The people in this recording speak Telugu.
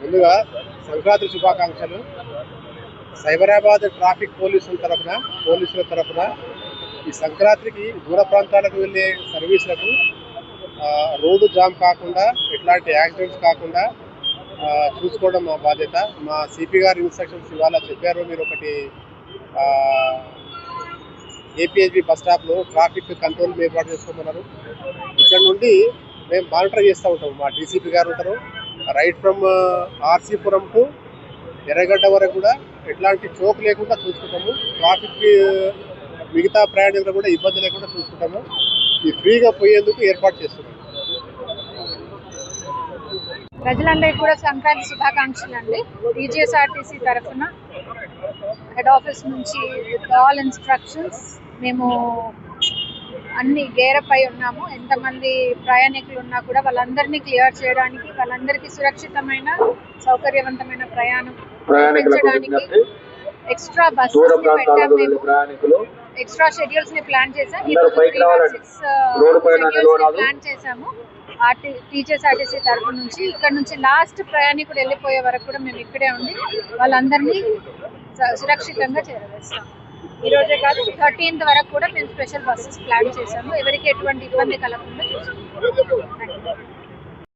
ముందుగా సంక్రాంతి శుభాకాంక్షలు. సైబరాబాద్ ట్రాఫిక్ పోలీసుల తరఫున పోలీసుల తరఫున ఈ సంక్రాంతికి దూర ప్రాంతాలకు వెళ్ళే సర్వీసులకు రోడ్డు జామ్ కాకుండా ఎట్లాంటి యాక్సిడెంట్స్ కాకుండా చూసుకోవడం మా బాధ్యత. మా సిపి గారి ఇన్స్ట్రక్షన్స్ ఇవాళ చెప్పారు మీరు ఒకటి ఏపీఎస్బి బస్ స్టాప్లో ట్రాఫిక్ కంట్రోల్ ఏర్పాటు చేసుకోమన్నారు. ఇక్కడ నుండి మేము మానిటర్ చేస్తూ ఉంటాం. మా డీసీపీ గారు ఉంటారు. Right from RC Puram to Erragadda వరకు కూడా ఎట్లాంటి చోక్ లేకుండా చూసుకుంటాము. ట్రాఫిక్ uh, మిగతా ప్రయాణికులు కూడా ఇబ్బంది లేకుండా చూసుకుంటాము. ఈ ఫ్రీగా పోయేందుకు ఏర్పాటు చేస్తున్నాం. ప్రజలందరికీ కూడా సంక్రాంతి శుభాకాంక్షలు అండి టీజీఎస్ఆర్టీసీ తరఫున హెడ్ ఆఫీస్ నుంచి విత్ ఆల్ ఇన్స్ట్రక్షన్స్ మేము అన్ని గేరప్ ఉన్నాము. ఎంతమంది ప్రయాణికులు ఉన్నా కూడా వాళ్ళందరినీ క్లియర్ చేయడానికి వాళ్ళందరికీ సురక్షితమైన సౌకర్యవంతమైన ప్రయాణం కల్పించడానికి విజ్ఞప్తి. ఎక్స్ట్రా బస్సెస్ పెట్టాము మేము. ప్రయాణికులు. Extra షెడ్యూల్స్ని plan. రోడ్డు పైన నిలవరాదు. ప్లాన్ చేసాము ఆర్టీ టీచర్స్ ఆర్టీసీ తరఫు నుంచి ఇక్కడ నుంచి లాస్ట్ ప్రయాణికుడు వెళ్ళిపోయే వరకు కూడా మేము ఇక్కడే ఉండి వాళ్ళందరినీ సురక్షితంగా చేరవేస్తాం ఈ రోజే కాదు థర్టీన్త్ వరకు కూడా మేము స్పెషల్ బస్సెస్ ప్లాన్ చేశాము. ఎవరికి ఎటువంటి ఇబ్బంది కలగకుండా చూసుకుంటాం.